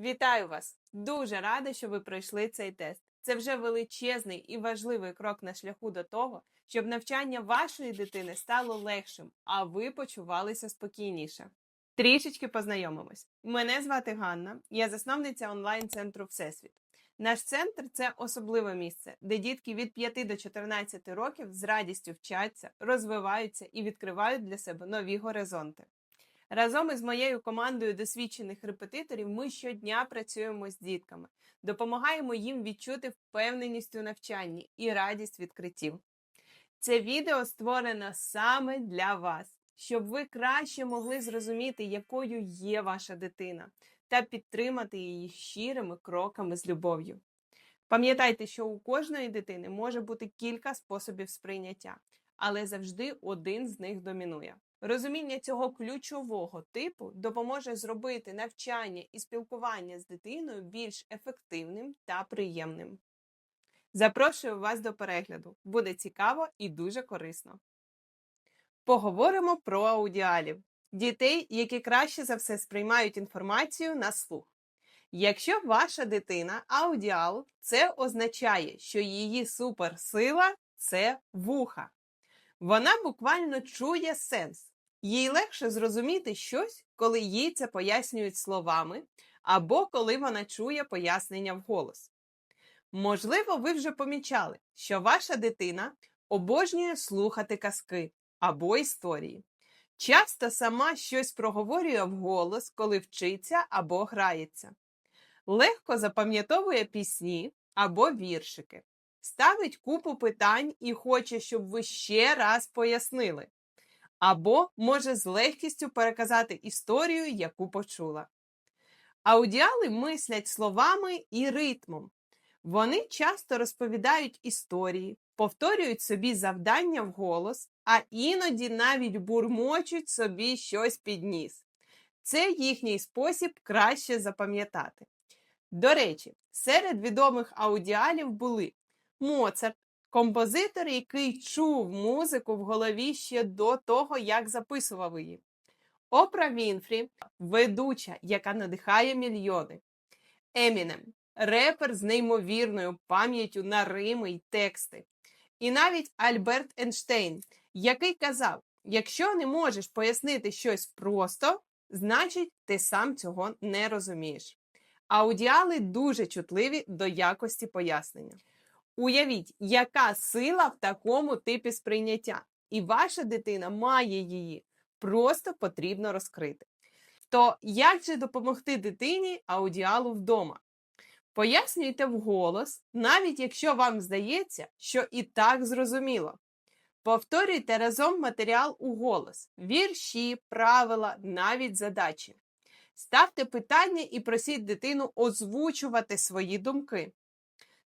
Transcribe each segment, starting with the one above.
Вітаю вас! Дуже рада, що ви пройшли цей тест. Це вже величезний і важливий крок на шляху до того, щоб навчання вашої дитини стало легшим, а ви почувалися спокійніше. Трішечки познайомимось. Мене звати Ганна, я засновниця онлайн-центру Всесвіт. Наш центр це особливе місце, де дітки від 5 до 14 років з радістю вчаться, розвиваються і відкривають для себе нові горизонти. Разом із моєю командою досвідчених репетиторів ми щодня працюємо з дітками, допомагаємо їм відчути впевненість у навчанні і радість відкриттів. Це відео створено саме для вас, щоб ви краще могли зрозуміти, якою є ваша дитина, та підтримати її щирими кроками з любов'ю. Пам'ятайте, що у кожної дитини може бути кілька способів сприйняття, але завжди один з них домінує. Розуміння цього ключового типу допоможе зробити навчання і спілкування з дитиною більш ефективним та приємним. Запрошую вас до перегляду. Буде цікаво і дуже корисно. Поговоримо про аудіалів дітей, які краще за все сприймають інформацію на слух. Якщо ваша дитина аудіал, це означає, що її суперсила це вуха. Вона буквально чує сенс. Їй легше зрозуміти щось, коли їй це пояснюють словами, або коли вона чує пояснення вголос. Можливо, ви вже помічали, що ваша дитина обожнює слухати казки або історії. Часто сама щось проговорює вголос, коли вчиться або грається. Легко запам'ятовує пісні або віршики, ставить купу питань і хоче, щоб ви ще раз пояснили або може з легкістю переказати історію, яку почула. Аудіали мислять словами і ритмом. Вони часто розповідають історії, повторюють собі завдання вголос, а іноді навіть бурмочуть собі щось під ніс. Це їхній спосіб краще запам'ятати. До речі, серед відомих аудіалів були Моцарт, композитор, який чув музику в голові ще до того, як записував її. Опра Вінфрі, ведуча, яка надихає мільйони. Емінем, репер з неймовірною пам'яттю на рими й тексти. І навіть Альберт Ейнштейн, який казав: якщо не можеш пояснити щось просто, значить ти сам цього не розумієш. Аудіали дуже чутливі до якості пояснення. Уявіть, яка сила в такому типі сприйняття, і ваша дитина має її, просто потрібно розкрити. То як же допомогти дитині аудіалу вдома? Пояснюйте вголос, навіть якщо вам здається, що і так зрозуміло. Повторюйте разом матеріал у голос, вірші, правила, навіть задачі. Ставте питання і просіть дитину озвучувати свої думки.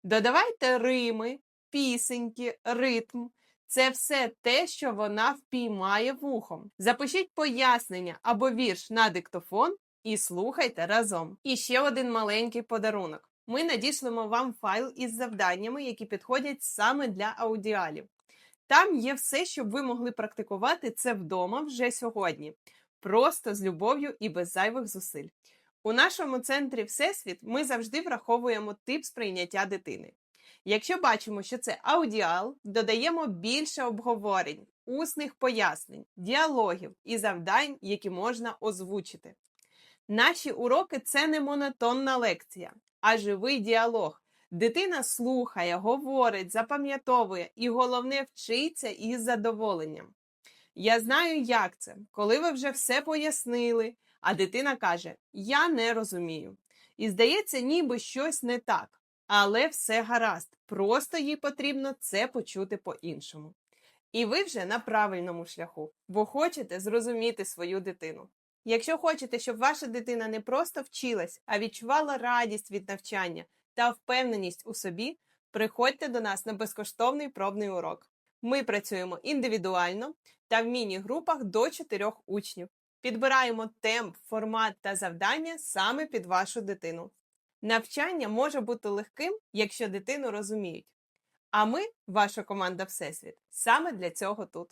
Додавайте рими, пісеньки, ритм. Це все те, що вона впіймає вухом. Запишіть пояснення або вірш на диктофон і слухайте разом. І ще один маленький подарунок. Ми надішлемо вам файл із завданнями, які підходять саме для аудіалів. Там є все, щоб ви могли практикувати це вдома вже сьогодні, просто з любов'ю і без зайвих зусиль. У нашому центрі Всесвіт ми завжди враховуємо тип сприйняття дитини. Якщо бачимо, що це аудіал, додаємо більше обговорень, усних пояснень, діалогів і завдань, які можна озвучити. Наші уроки це не монотонна лекція, а живий діалог. Дитина слухає, говорить, запам'ятовує і, головне, вчиться із задоволенням. Я знаю, як це, коли ви вже все пояснили, а дитина каже: Я не розумію. І здається, ніби щось не так. Але все гаразд, просто їй потрібно це почути по-іншому. І ви вже на правильному шляху, бо хочете зрозуміти свою дитину. Якщо хочете, щоб ваша дитина не просто вчилась, а відчувала радість від навчання та впевненість у собі, приходьте до нас на безкоштовний пробний урок. Ми працюємо індивідуально та в міні-групах до 4 учнів. Підбираємо темп, формат та завдання саме під вашу дитину. Навчання може бути легким, якщо дитину розуміють. А ми, ваша команда Всесвіт, саме для цього тут.